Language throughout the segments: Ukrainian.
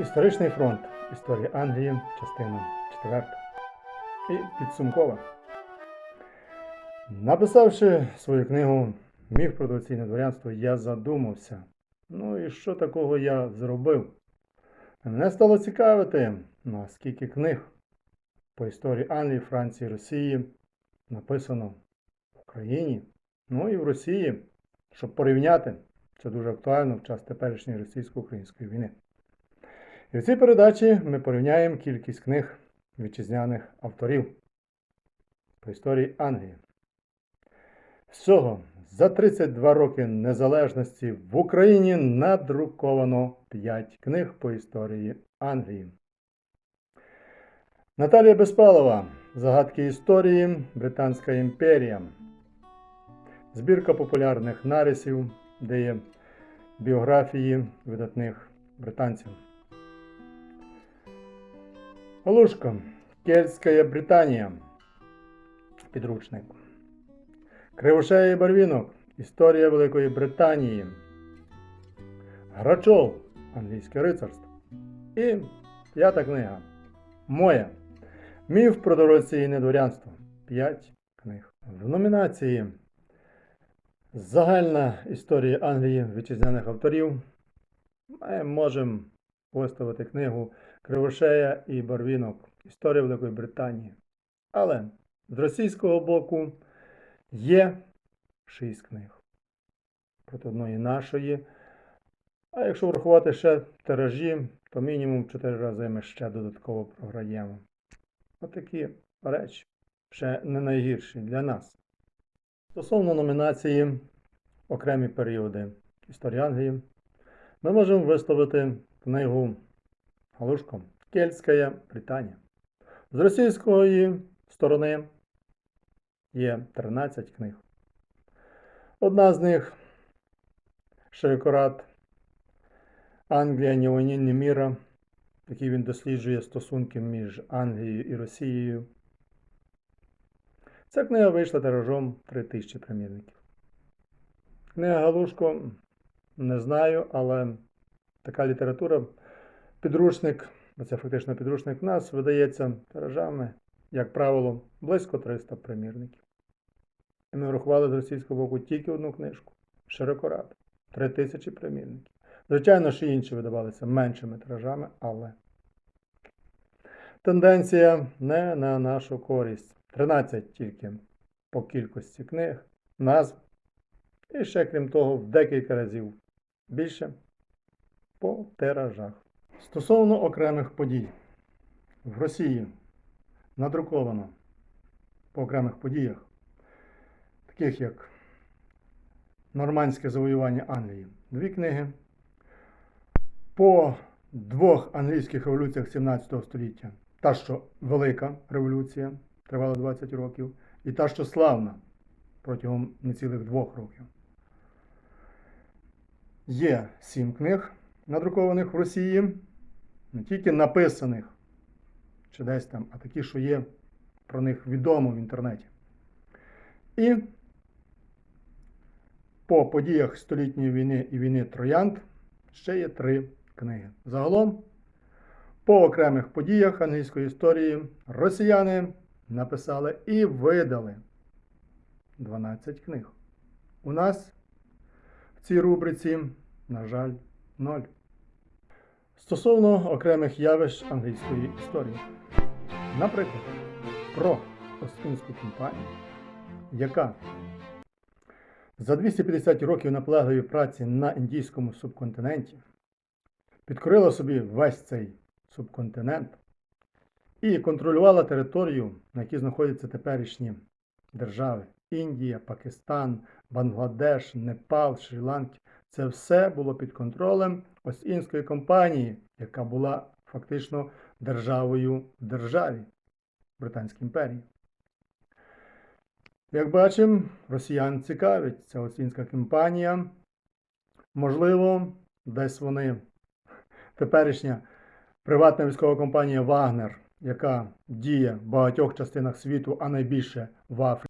Історичний фронт. Історія Англії, частина 4. І підсумкова. Написавши свою книгу Міф про доцільне дворянство, я задумався. Ну і що такого я зробив? Мене стало цікавити, наскільки книг по історії Англії, Франції, Росії написано в Україні, ну і в Росії, щоб порівняти. Це дуже актуально в час теперішньої російсько-української війни. І в цій передачі ми порівняємо кількість книг вітчизняних авторів по історії Англії. Всього за 32 роки незалежності в Україні надруковано 5 книг по історії Англії. Наталія Безпалова. Загадки історії Британська імперія. Збірка популярних нарисів, де є біографії видатних британців. Галушка. Кельтська Британія. Підручник. Кривошея і Барвінок. Історія Великої Британії. Грачов. Англійське рицарство. І п'ята книга. Моя. Міф про дорогоцінне дворянство. П'ять книг. В номінації Загальна історія Англії вітчизняних авторів. Ми можемо виставити книгу Кривошея і Барвінок. Історія Великої Британії. Але з російського боку є шість книг. Проти одної нашої. А якщо врахувати ще тиражі, то мінімум 4 рази ми ще додатково програємо. Отакі речі ще не найгірші для нас. Стосовно номінації окремі періоди історії Англії, ми можемо виставити книгу Галушко Кельтська Британія. З російської сторони є 13 книг. Одна з них Шейкорат Англія ні війни, ні міра, в якій він досліджує стосунки між Англією і Росією. Ця книга вийшла тиражом 3000 примірників. Книга Галушко не знаю, але така література, підручник, це фактично підручник нас, видається тиражами, як правило, близько 300 примірників. І ми врахували з російського боку тільки одну книжку Широкорад. 3000 примірників. Звичайно, що інші видавалися меншими тиражами, але тенденція не на нашу користь. 13 тільки по кількості книг, назв. І ще, крім того, в декілька разів більше по тиражах. Стосовно окремих подій. В Росії надруковано по окремих подіях, таких як Нормандське завоювання Англії. Дві книги. По двох англійських революціях 17 століття. Та, що Велика революція тривала 20 років, і та, що славна протягом нецілих двох років. Є сім книг, надрукованих в Росії, не тільки написаних чи десь там, а такі, що є про них відомо в інтернеті. І по подіях Столітньої війни і війни Троянд ще є три книги. Загалом, по окремих подіях англійської історії росіяни написали і видали 12 книг. У нас в цій рубриці, на жаль, 0. Стосовно окремих явищ англійської історії. Наприклад, про Остинську компанію, яка за 250 років наполегливої праці на індійському субконтиненті підкорила собі весь цей субконтинент і контролювала територію, на якій знаходяться теперішні держави Індія, Пакистан, Бангладеш, Непал, Шрі-Ланка. Це все було під контролем Ост-Індської компанії, яка була фактично державою в державі Британській імперії. Як бачимо, росіян цікавить ця Ост-Індська компанія. Можливо, десь вони теперішня приватна військова компанія Вагнер, яка діє в багатьох частинах світу, а найбільше в Африці.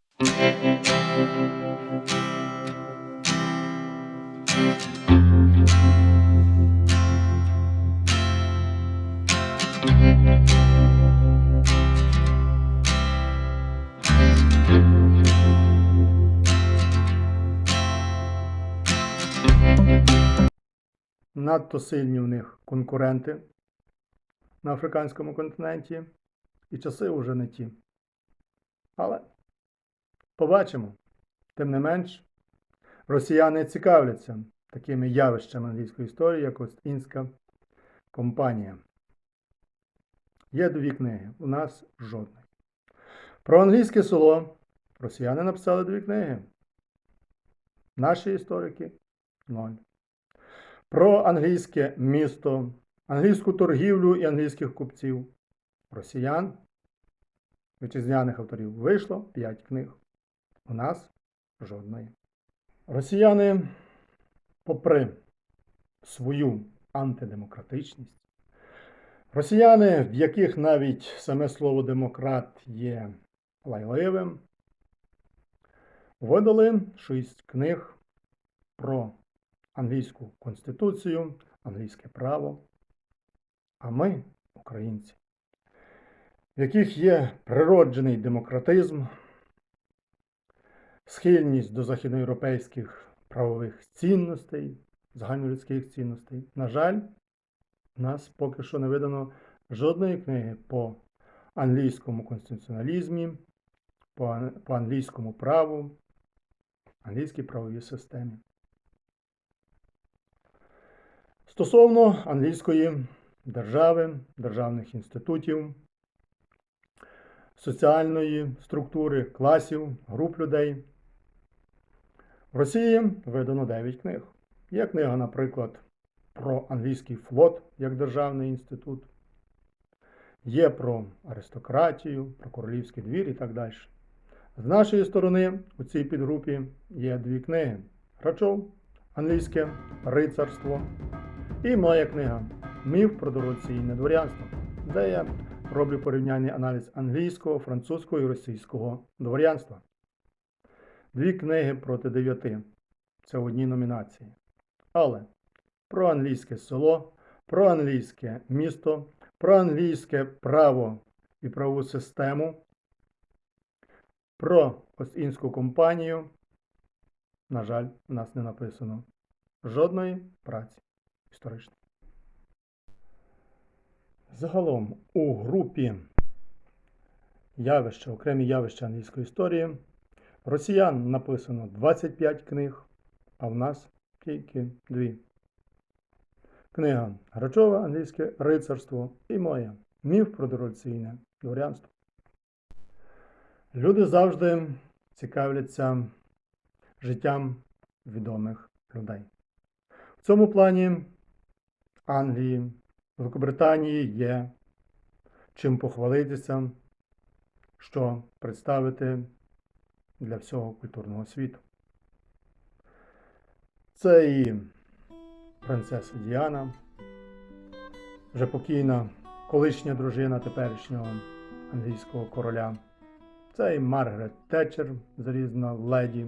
Надто сильні в них конкуренти на африканському континенті, і часи вже не ті. Але побачимо. Тим не менш, росіяни цікавляться такими явищами англійської історії, як Ост-Індська компанія. Є дві книги, у нас жодної. Про англійське село росіяни написали дві книги. Наші історики ноль. Про англійське місто, англійську торгівлю і англійських купців. Росіян, вітчизняних авторів, вийшло 5 книг. У нас жодної. Росіяни, попри свою антидемократичність, росіяни, в яких навіть саме слово демократ є лайливим, видали 6 книг про англійську конституцію, англійське право. А ми, українці, в яких є природжений демократизм, схильність до західноєвропейських правових цінностей, загальнолюдських цінностей, на жаль, нас поки що не видано жодної книги по англійському конституціоналізмі, по англійському праву, англійській правовій системі. Стосовно англійської держави, державних інститутів, соціальної структури, класів, груп людей. В Росії видано 9 книг. Є книга, наприклад, про англійський флот як державний інститут, є про аристократію, про королівський двір і так далі. З нашої сторони у цій підгрупі є дві книги: Грачов, англійське рицарство і моя книга Міф про дорогоцінне дворянство, де я роблю порівняльний аналіз англійського, французького і російського дворянства. Дві книги проти дев'яти. Це в одній номінації. Але про англійське село, про англійське місто, про англійське право і правову систему, про Ост-Індську компанію, на жаль, у нас не написано жодної праці історичної. Загалом у групі явища, окремі явища англійської історії, росіян написано 25 книг, а в нас тільки дві. Книга Грачова, англійське рицарство і моя Міф про дорогоцінне дворянство. Люди завжди цікавляться життям відомих людей. В цьому плані Англії, Великобританії є чим похвалитися, що представити для всього культурного світу. Це і принцеса Діана, вже покійна колишня дружина теперішнього англійського короля. Це і Маргарет Тетчер, залізна леді,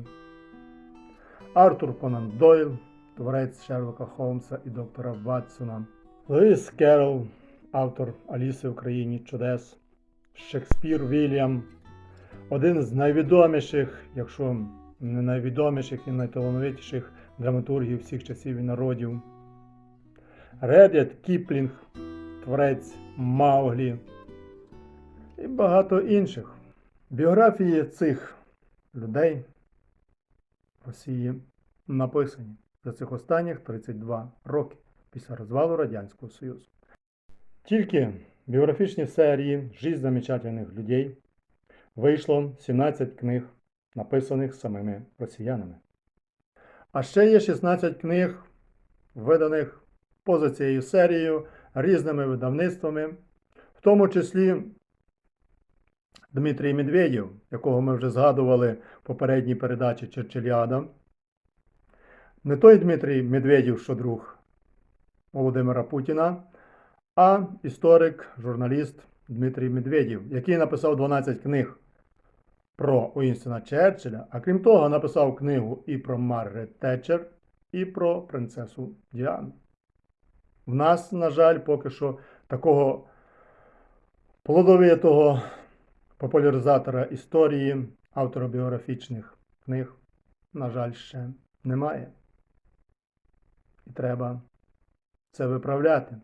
Артур Конан Дойл, творець Шерлока Холмса і доктора Ватсона, Луїс Керол, автор Аліси в країні чудес, Шекспір Вільям, один з найвідоміших, якщо не найвідоміших і найталановитіших драматургів всіх часів і народів. Редят Кіплінг, творець Мауглі і багато інших. Біографії цих людей Росії написані за цих останніх 32 роки після розвалу Радянського Союзу. Тільки біографічні серії «Жизнь замечательних людей вийшло 17 книг, написаних самими росіянами. А ще є 16 книг, виданих поза цією серією різними видавництвами, в тому числі Дмитрій Медведєв, якого ми вже згадували в попередній передачі Черчеліада. Не той Дмитрій Медведєв, що друг Володимира Путіна, а історик, журналіст Дмитрій Медведєв, який написав 12 книг про Уінстона Черчилля, а крім того, написав книгу і про Маргарет Тетчер, і про принцесу Діану. В нас, на жаль, поки що такого плодовитого популяризатора історії, автобіографічних книг, на жаль, ще немає. І треба це виправляти.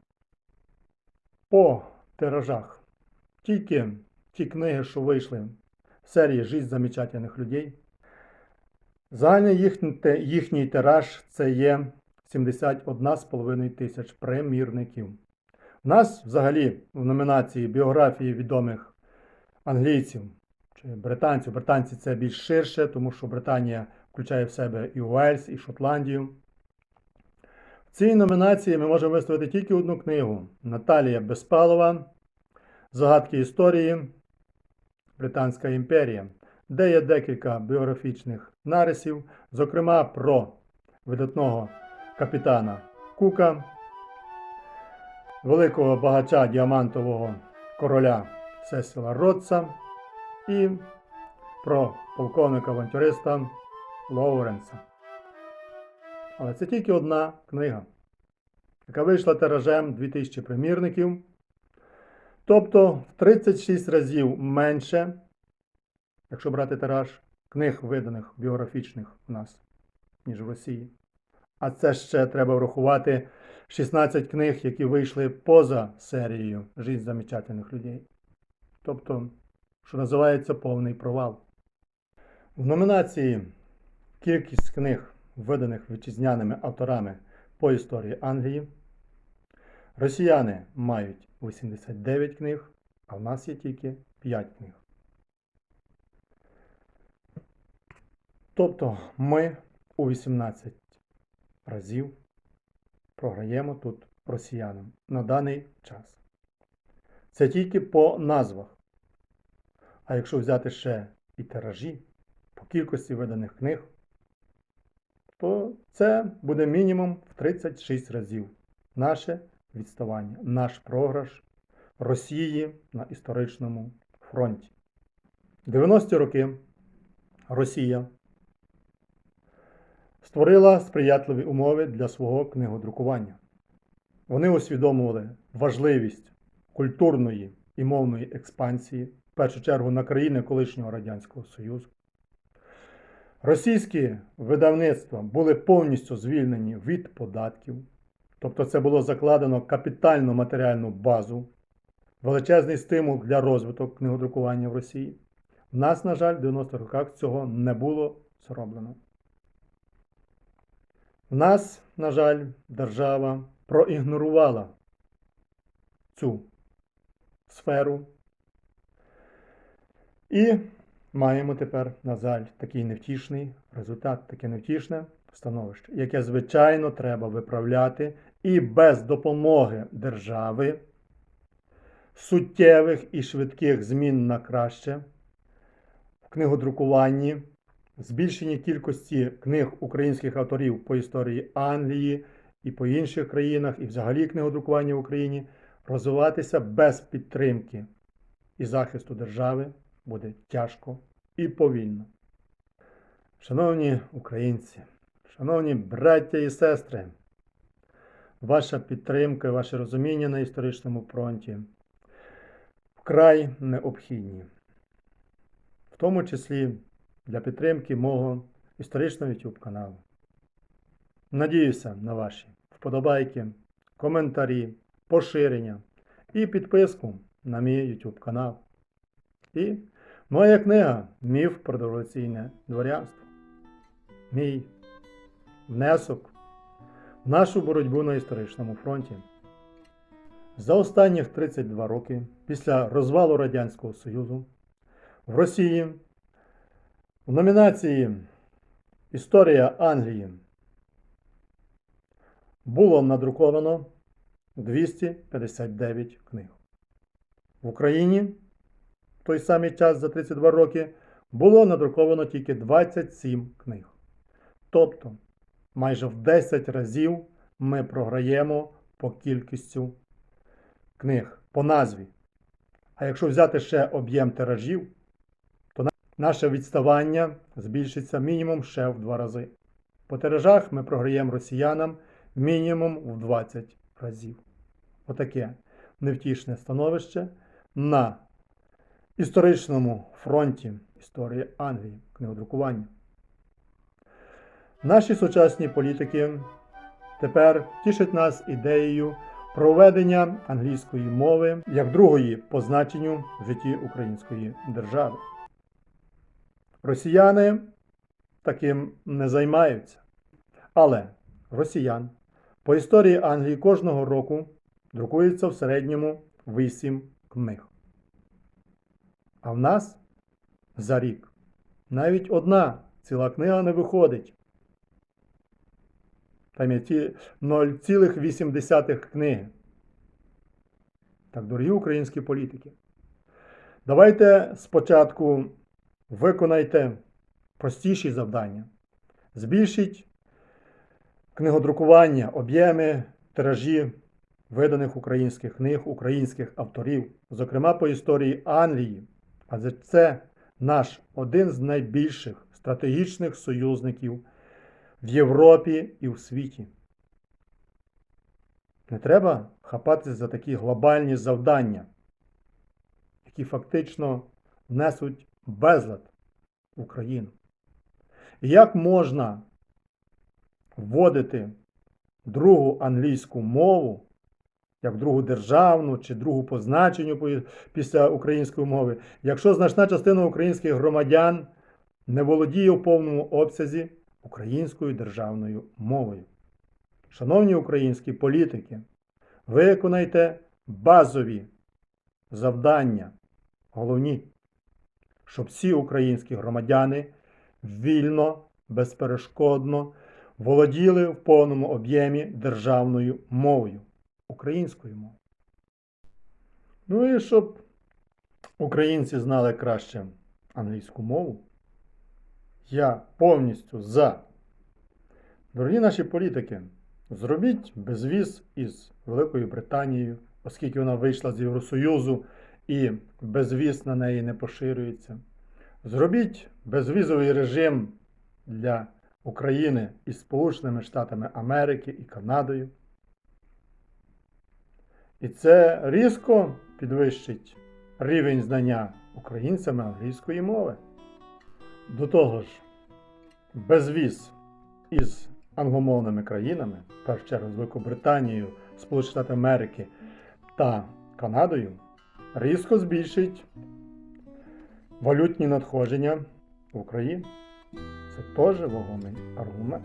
По тиражах. Тільки ті книги, що вийшли в серії Жизнь замечательних людей. Загальний їхній, їхній тираж це є 71,5 тисяч примірників. У нас взагалі в номінації біографії відомих англійців чи британців. Британці це більш ширше, тому що Британія включає в себе і Уельс, і Шотландію. В цій номінації ми можемо виставити тільки одну книгу Наталія Безпалова Загадки історії Британська імперія, де є декілька біографічних нарисів, зокрема про видатного капітана Кука, великого багача діамантового короля Сесіла Ротса і про полковника авантюриста Лоуренса. Але це тільки одна книга, яка вийшла тиражем 2000 примірників, тобто в 36 разів менше, якщо брати тираж книг, виданих біографічних у нас, ніж в Росії. А це ще треба врахувати 16 книг, які вийшли поза серією Жизнь замечательних людей. Тобто, що називається повний провал. В номінації кількість книг, виданих вітчизняними авторами по історії Англії, росіяни мають 89 книг, а в нас є тільки 5 книг. Тобто ми у 18 разів програємо тут росіянам на даний час. Це тільки по назвах. А якщо взяти ще і тиражі по кількості виданих книг, то це буде мінімум в 36 разів наше відставання, наш програш Росії на історичному фронті. 90-ті роки Росія створила сприятливі умови для свого книгодрукування. Вони усвідомлювали важливість культурної і мовної експансії, в першу чергу на країни колишнього Радянського Союзу. Російські видавництва були повністю звільнені від податків, тобто це було закладено капітальну матеріальну базу, величезний стимул для розвитку книгодрукування в Росії. У нас, на жаль, в 90-х роках цього не було зроблено. В нас, на жаль, держава проігнорувала цю сферу. І маємо тепер, на жаль, такий невтішний результат, таке невтішне становище, яке, звичайно, треба виправляти і без допомоги держави суттєвих і швидких змін на краще в книгодрукуванні, збільшенні кількості книг українських авторів по історії Англії і по інших країнах, і взагалі книгодрукування в Україні розвиватися без підтримки і захисту держави буде тяжко і повільно. Шановні українці, шановні браття і сестри, ваша підтримка, ваше розуміння на історичному фронті вкрай необхідні, в тому числі для підтримки мого історичного YouTube каналу. Надіюся на ваші вподобайки, коментарі, поширення і підписку на мій YouTube канал. І моя книга Міф про дореволюційне дворянство. Мій внесок в нашу боротьбу на історичному фронті. За останніх 32 роки після розвалу Радянського Союзу в Росії в номінації Історія Англії було надруковано 259 книг. В Україні той самий час за 32 роки було надруковано тільки 27 книг. Тобто майже в 10 разів ми програємо по кількістю книг, по назві. А якщо взяти ще об'єм тиражів, то наше відставання збільшиться мінімум ще в 2 рази. По тиражах ми програємо росіянам мінімум в 20 разів. Отаке невтішне становище на історичному фронті історії Англії, книгодрукування. Наші сучасні політики тепер тішать нас ідеєю проведення англійської мови як другої по значенню в житті української держави. Росіяни таким не займаються. Але росіян по історії Англії кожного року друкується в середньому 8 книг. А в нас за рік навіть одна ціла книга не виходить. Там є ті 0,8 книги. Так, дорогі українські політики, давайте спочатку виконайте простіші завдання. Збільшіть книгодрукування, об'єми, тиражі виданих українських книг, українських авторів, зокрема по історії Англії. Адже це наш один з найбільших стратегічних союзників в Європі і в світі. Не треба хапатися за такі глобальні завдання, які фактично внесуть безлад в Україну. І як можна вводити другу англійську мову, як другу державну чи другу по значенню після української мови, якщо значна частина українських громадян не володіє в повному обсязі українською державною мовою? Шановні українські політики, виконайте базові завдання, головні, щоб всі українські громадяни вільно, безперешкодно володіли в повному об'ємі державною мовою, українською мовою. Ну і щоб українці знали краще англійську мову, я повністю за. Дорогі наші політики, зробіть безвіз із Великою Британією, оскільки вона вийшла з Євросоюзу і безвіз на неї не поширюється. Зробіть безвізовий режим для України із Сполученими Штатами Америки і Канадою. І це різко підвищить рівень знання українцями англійської мови. До того ж, безвіз із англомовними країнами, в першу чергу з Великобританією, Сполучені Штати Америки та Канадою, різко збільшить валютні надходження в Україну. Це теж вагомий аргумент.